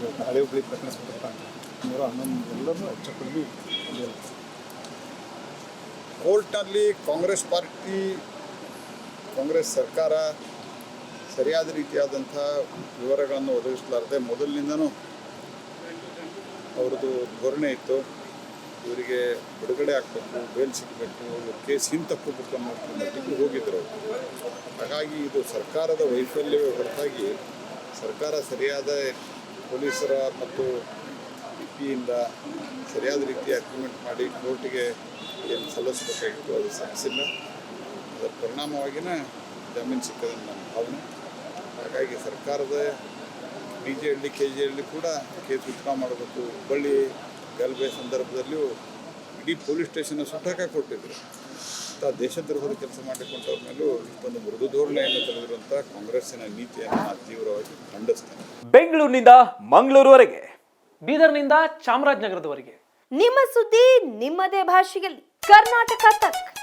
ಇರುತ್ತೆ ಹಳೆ ಹುಬ್ಳಿ ಪ್ರಕರಣ ಸಂದರ್ಭ ನೂರ ಹನ್ನೊಂದು ಎಲ್ಲರೂ. ಕೋರ್ಟ್ನಲ್ಲಿ ಕಾಂಗ್ರೆಸ್ ಪಾರ್ಟಿ, ಕಾಂಗ್ರೆಸ್ ಸರ್ಕಾರ ಸರಿಯಾದ ರೀತಿಯಾದಂಥ ವಿವರಗಳನ್ನು ಒದಗಿಸಲಾರದೆ ಮೊದಲಿನಿಂದನೂ ಅವ್ರದ್ದು ಧೋರಣೆ ಇತ್ತು. ಇವರಿಗೆ ಬಿಡುಗಡೆ ಆಗಬೇಕು, ಬೇಲ್ ಸಿಗಬೇಕು ಕೇಸ್ ಹಿಂತಕ್ಕಬೇಕು ಅನ್ನೋ ಮಟ್ಟಿಗೆ ಹೋಗಿದ್ದರು ಹಾಗಾಗಿ ಇದು ಸರ್ಕಾರದ ವೈಫಲ್ಯವೇ ಹೊರತಾಗಿ ಸರ್ಕಾರ ಸರಿಯಾದ ಪೊಲೀಸರ ಮತ್ತು ಬಿ ಪಿಯಿಂದ ಸರಿಯಾದ ರೀತಿಯ ಅಗ್ರಿಮೆಂಟ್ ಮಾಡಿ ಕೋರ್ಟಿಗೆ ಏನು ಸಲ್ಲಿಸಬೇಕಾಗಿತ್ತು ಅದು ಸಲ್ಲಿಸಿಲ್ಲ. ಅದರ ಪರಿಣಾಮವಾಗಿಯೇ ಜಾಮೀನು ಸಿಕ್ಕದ ನನ್ನ ಭಾವನೆ. ಹಾಗಾಗಿ ಸರ್ಕಾರದ B J Halli, K G Halli ಕೂಡ ಕೇಸ್ ವಿತ್ಡ್ರಾ ಮಾಡಬೇಕು. ಹುಬ್ಬಳ್ಳಿ ಗಲಭೆ ಸಂದರ್ಭದಲ್ಲಿಯೂ ಇಡೀ ಪೊಲೀಸ್ ಸ್ಟೇಷನ್ ಸುಟ್ಟಾಕ ಕೊಟ್ಟಿದ್ರು. ಇಂಥ ದೇಶದ್ರೋಹದ ಕೆಲಸ ಮಾಡಿಕೊಂಡವ್ರ ಮೇಲೂ ಇಷ್ಟೊಂದು ಮೃದು ಧೋರಣೆಯನ್ನು ತೆಗೆದಿರುವಂಥ ಕಾಂಗ್ರೆಸ್ಸಿನ ನೀತಿಯನ್ನು ನಾನು ತೀವ್ರವಾಗಿ ಖಂಡಿಸ್ತೇನೆ ಬೆಂಗಳೂರಿನಿಂದ ಮಂಗಳೂರುವರೆಗೆ ಬೀದರ್ನಿಂದ ಚಾಮರಾಜನಗರದವರೆಗೆ. ನಿಮ್ಮ ಸುದ್ದಿ ನಿಮ್ಮದೇ ಭಾಷೆಯಲ್ಲಿ. ಕರ್ನಾಟಕ ತಕ್.